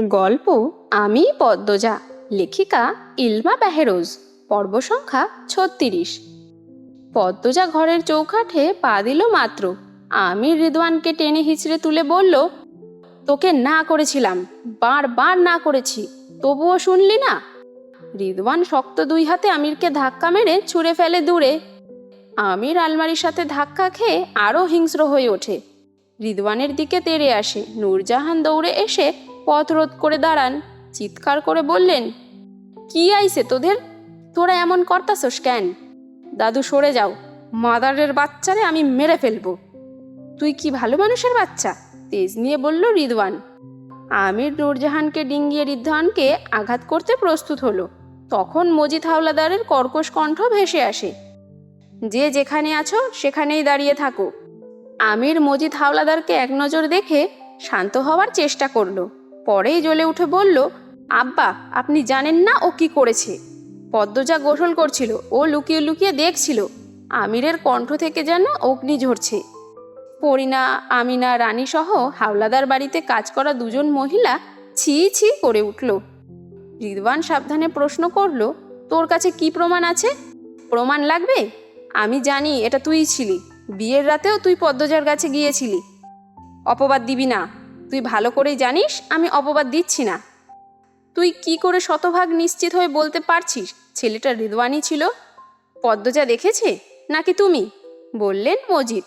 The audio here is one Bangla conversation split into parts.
গল্প আমি পদ্মজা, লেখিকা ইলমা বেহেরোজ, পর্ব সংখ্যা ছত্রিশ। পদ্মজা ঘরের চৌকাঠে পা দিল মাত্র। আমি রিদওয়ানকে টেনে হিচড়ে তুলে বলল, তোকে না করেছিলাম, বারবার না করেছি, তবুও শুনলি না? রিদওয়ান শক্ত দুই হাতে আমিরকে ধাক্কা মেরে ছুঁড়ে ফেলে দূরে। আমির আলমারির সাথে ধাক্কা খেয়ে আরও হিংস্র হয়ে ওঠে। রিদওয়ানের দিকে তেড়ে আসে। নূরজাহান দৌড়ে এসে পথ রোধ করে দাঁড়ান। চিৎকার করে বললেন, কি আইছে তোদের? তোরা এমন করতাছস কেন? দাদু, সরে যাও। মাদারের বাচ্চারে আমি মেরে ফেলব। তুই কি ভালো মানুষের বাচ্চা? তেজ নিয়ে বলল রিদওয়ান। আমির নূরজাহানকে ডিঙ্গিয়ে রিদওয়ানকে আঘাত করতে প্রস্তুত হলো। তখন মজিদ হাওলাদারের কর্কশ কণ্ঠ ভেসে আসে। যে যেখানে আছো, সেখানেই দাঁড়িয়ে থাকো। আমির মজিদ হাওলাদারকে এক নজর দেখে শান্ত হওয়ার চেষ্টা করল। পরেই জ্বলে উঠে বলল, আব্বা, আপনি জানেন না ও কি করেছে? পদ্মজা গোসল করছিল, ও লুকিয়ে লুকিয়ে দেখছিল, আমিরের কণ্ঠ থেকে যেন অগ্নি ঝরছে। পরিণা, আমিনা রানী সহ হাওলাদার বাড়িতে কাজ করা দুজন মহিলা ছি ছি করে উঠল। রিদওয়ান সাবধানে প্রশ্ন করল, তোর কাছে কি প্রমাণ আছে? প্রমাণ লাগবে? আমি জানি, এটা তুই ছিলি। বিয়ের রাতেও তুই পদ্মজার কাছে গিয়েছিলি। অপবাদ দিবি না। তুই ভালো করেই জানিস, আমি অপবাদ দিচ্ছি না। তুই কি করে শতভাগ নিশ্চিত হয়ে বলতে পারছিস, ছেলেটা রিদওয়ানি ছিল? পদ্মজা দেখেছে? নাকি তুমি? বললেন মজিদ।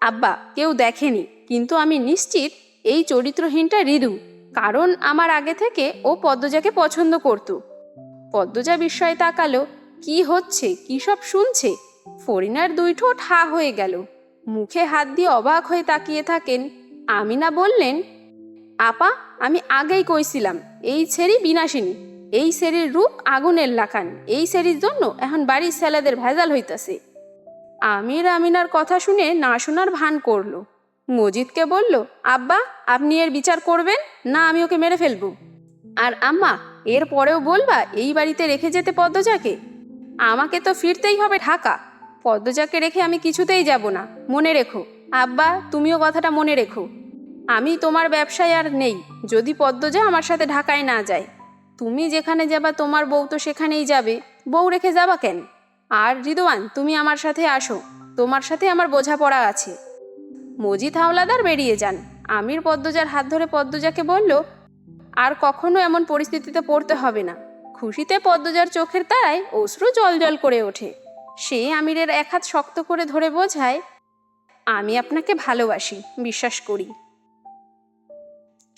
আব্বা, কেউ দেখেনি, কিন্তু আমি নিশ্চিত এই চরিত্রহীনটা রিদু, কারণ আমার আগে থেকে ও পদ্মজাকে পছন্দ করত। পদ্মজা বিস্ময়ে তাকালো, কি হচ্ছে, কি সব শুনছে? ফরিনার দুই ঠোঁট হা হয়ে গেল। মুখে হাত দিয়ে অবাক হয়ে তাকিয়ে থাকেন আমিনা বললেন, আপা, আমি আগেই কইছিলাম, এই ছেড়ি বিনাশিনী, এই সেরির রূপ আগুনের লাখান এই সেরির জন্য এখন বাড়ির ছেলেদের ভেজাল হইতাছে। আমির আমিনার কথা শুনে না শোনার ভান করল। মজিদকে বলল, আব্বা, আপনি এর বিচার করবেন? না, আমি ওকে মেরে ফেলব। আর আম্মা, এর পরেও বলবা, এই বাড়িতে রেখে যেতে পদ্মজাকে? আমাকে তো ফিরতেই হবে ঢাকা। পদ্মজাকে রেখে আমি কিছুতেই যাব না। মনে রেখো। আব্বা, তুমিও কথাটা মনে রেখো। আমি তোমার ব্যবসায় আর নেই। যদি পদ্মজা আমার সাথে ঢাকায় না যায়। তুমি যেখানে যাবা, তোমার বউ তো সেখানেই যাবে। বউ রেখে যাবা কেন? আর রিদওয়ান তুমি আমার সাথে আসো। তোমার সাথে আমার বোঝাপড়া আছে। মজিদ হাওলাদার বেরিয়ে যান। আমির পদ্মজার হাত ধরে পদ্মজাকে বলল, আর কখনো এমন পরিস্থিতিতে পড়তে হবে না। খুশিতে পদ্মজার চোখের তারায় অশ্রু জল জল করে ওঠে। সে আমিরের এক হাত শক্ত করে ধরে বোঝায়, আমি আপনাকে ভালোবাসি, বিশ্বাস করি।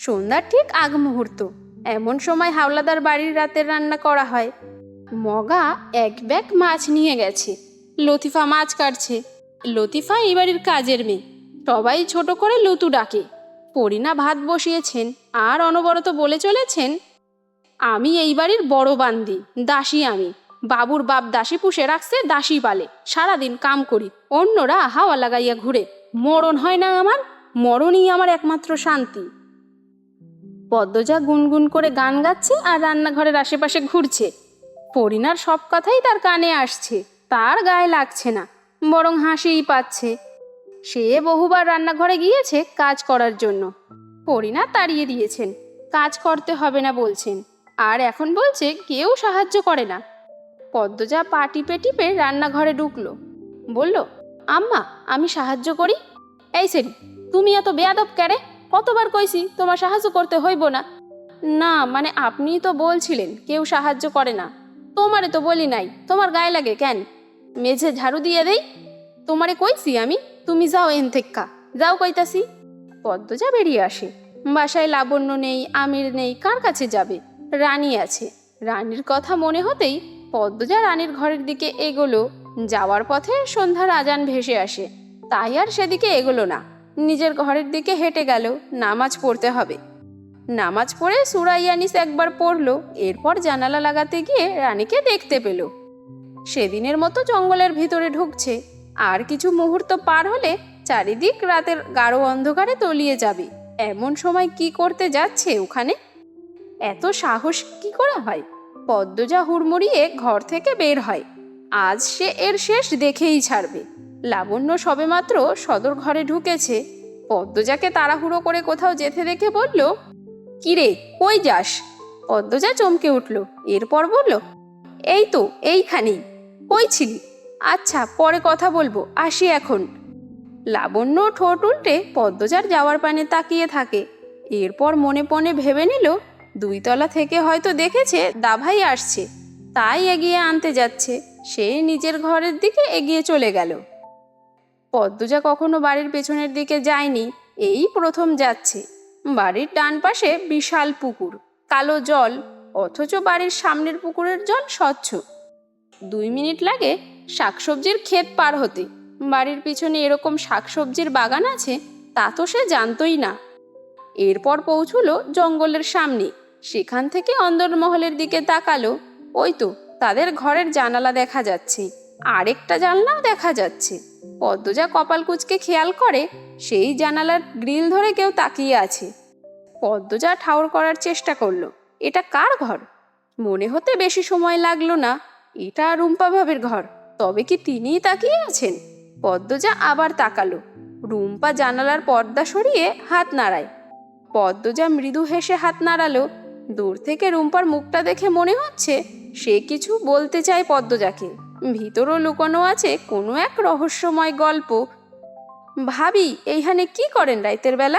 সন্ধ্যার ঠিক আগ মুহূর্ত। এমন সময় হাওলাদার বাড়ির রাতের রান্না করা হয়। মগা এক ব্যাগ মাছ নিয়ে গেছে। লতিফা মাছ কাটছে। লতিফা এই বাড়ির কাজের মেয়ে। সবাই ছোট করে লতু ডাকে। পরিনা ভাত বসিয়েছেন আর অনবরত বলে চলেছেন, আমি এই বাড়ির বড় বান্দি, দাসী আমি। বাবুর বাপ দাসী পুষে রাখছে দাসী পালে। সারাদিন কাম করি, অন্যরা হাওয়া লাগাইয়া ঘুরে। মরণ হয় না আমার? মরণই আমার একমাত্র শান্তি। পদ্মজা গুনগুন করে গান গাচ্ছে আর রান্নাঘরের আশেপাশে ঘুরছে। পরিনার সব কথাই তার কানে আসছে, তার গায়ে লাগছে না, বরং হাসিই পাচ্ছে। সে বহুবার রান্নাঘরে গিয়েছে কাজ করার জন্য। পরিনা তাড়িয়ে দিয়েছেন, কাজ করতে হবে না বলছেন, আর এখন বলছে কেউ সাহায্য করে না। পদ্মজা পা টিপে টিপে রান্নাঘরে ঢুকলো, বলল, আম্মা, আমি সাহায্য করি? এই সেরি, তুমি এত বেয়াদব ক্যারে কতবার কইছি, তোমার সাহায্য করতে হইব না। না মানে আপনিই তো বলছিলেন, কেউ সাহায্য করে না। তোমারে তো বলি নাই, তোমার গায়ে লাগে কেন? মেঝে ঝাড়ু দিয়ে দেই, তোমারে কইছি আমি, তুমি যাও এন থেক্কা যাও কইতাছি, পদ্মজা বেরিয়ে আসে। বাসায় লাবণ্য নেই, আমির নেই, কার কাছে যাবে? রানী আছে। রানীর কথা মনে হতেই পদ্মজা রানীর ঘরের দিকে এগোলো। যাওয়ার পথে সন্ধ্যার আজান ভেসে আসে। তাই আর সেদিকে এগোলো না। নিজের ঘরের দিকে হেঁটে গেল। নামাজ পড়তে হবে। নামাজ পড়ে সুরাইয়ানিস একবার পড়ল। এরপর জানালা লাগাতে গিয়ে রানীকে দেখতে পেল। সেদিনের মতো জঙ্গলের ভিতরে ঢুকছে। আর কিছু মুহূর্ত পার হলে চারিদিক রাতের গাঢ় অন্ধকারে তলিয়ে যাবে। এমন সময় কি করতে যাচ্ছে ওখানে? এত সাহস কি করে হয়? পদ্মজা হুড়মুড়িয়ে ঘর থেকে বের হয়। আজ সে এর শেষ দেখেই ছাড়বে। লাবণ্য সবেমাত্র সদর ঘরে ঢুকেছে। পদ্মজাকে তাড়াহুড়ো করে কোথাও যেতে দেখে বলল, কিরে, কই যাস? পদ্মজা চমকে উঠল, এরপর বলল, এই তো, এইখানেই। কই ছিলি? আচ্ছা পরে কথা বলব, আসি এখন। লাবণ্য ঠোঁট উল্টে পদ্মজার যাওয়ার পানে তাকিয়ে থাকে। এরপর মনে পণে ভেবে নিল দুই তলা থেকে হয়তো দেখেছে দাভাই আসছে। তাই এগিয়ে আনতে যাচ্ছে। সে নিজের ঘরের দিকে এগিয়ে চলে গেল। পদ্মজা কখনো বাড়ির পেছনের দিকে যায়নি, এই প্রথম যাচ্ছে। বাড়ির ডান পাশে বিশাল পুকুর, কালো জল, অথচ বাড়ির সামনের পুকুরের জল স্বচ্ছ। দুই মিনিট লাগে শাকসবজির ক্ষেত পার হতে। বাড়ির পিছনে এরকম শাকসবজির বাগান আছে, তা তো সে জানতই না। এরপর পৌঁছলো জঙ্গলের সামনে, সেখান থেকে অন্দরমহলের দিকে তাকালো। ওই তো, তাদের ঘরের জানালা দেখা যাচ্ছে, আরেকটা জানলাও দেখা যাচ্ছে। পদ্মজা কপাল কুচকে খেয়াল করে, সেই জানালার গ্রিল ধরে কেউ তাকিয়ে আছে। পদ্মজা ঠাউর করার চেষ্টা করল, এটা কার ঘর? মনে হতে বেশি সময় লাগল না, এটা রুম্পা ভাবের ঘর, তবে কি তিনিই তাকিয়ে আছেন? পদ্মজা আবার তাকালো, রুম্পা জানালার পর্দা সরিয়ে হাত নাড়ায়। পদ্মজা মৃদু হেসে হাত নাড়ালো, দূর থেকে রুম্পার মুখটা দেখে মনে হচ্ছে সে কিছু বলতে চায় পদ্মজাকে। ভিতরও লুকোনো আছে কোনো এক রহস্যময় গল্প। ভাবি, এইখানে কি করেন রাইতের বেলা?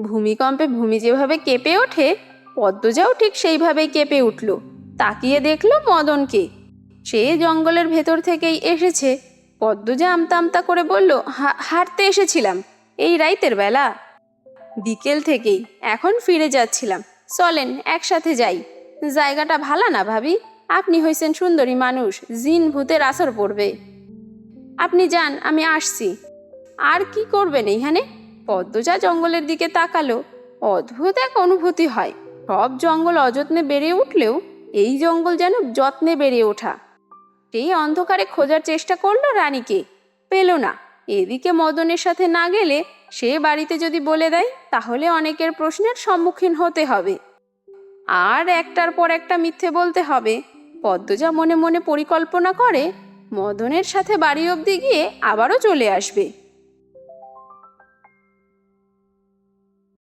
ভূমিকম্পে ভূমি যেভাবে কেঁপে ওঠে, পদ্মজাও ঠিক সেইভাবেই কেঁপে উঠল। তাকিয়ে দেখল মদনকে। সে জঙ্গলের ভেতর থেকেই এসেছে। পদ্মজা আমতা আমতা করে বলল, "হা- হাঁটতে এসেছিলাম। এই রাইতের বেলা? বিকেল থেকেই, এখন ফিরে যাচ্ছিলাম। চলেন, একসাথে যাই। জায়গাটা ভালো না ভাবি? আপনি হইছেন সুন্দরী মানুষ, জিন ভূতের আসর পড়বে। আপনি যান, আমি আসছি। আর কি করবেন এইখানে? পদ্মজা জঙ্গলের দিকে তাকালো। অদ্ভুত এক অনুভূতি হয়। সব জঙ্গল অযত্নে বেড়ে উঠলেও এই জঙ্গল যেন যত্নে বেড়ে ওঠা। সেই অন্ধকারে খোঁজার চেষ্টা করল রানীকে, পেল না। এদিকে মদনের সাথে না গেলে সে বাড়িতে যদি বলে দেয়, তাহলে অনেকের প্রশ্নের সম্মুখীন হতে হবে। আর একটার পর একটা মিথ্যে বলতে হবে। পদ্মজা মনে মনে পরিকল্পনা করে মদনের সাথে বাড়ি অবধি গিয়ে আবারও চলে আসবে।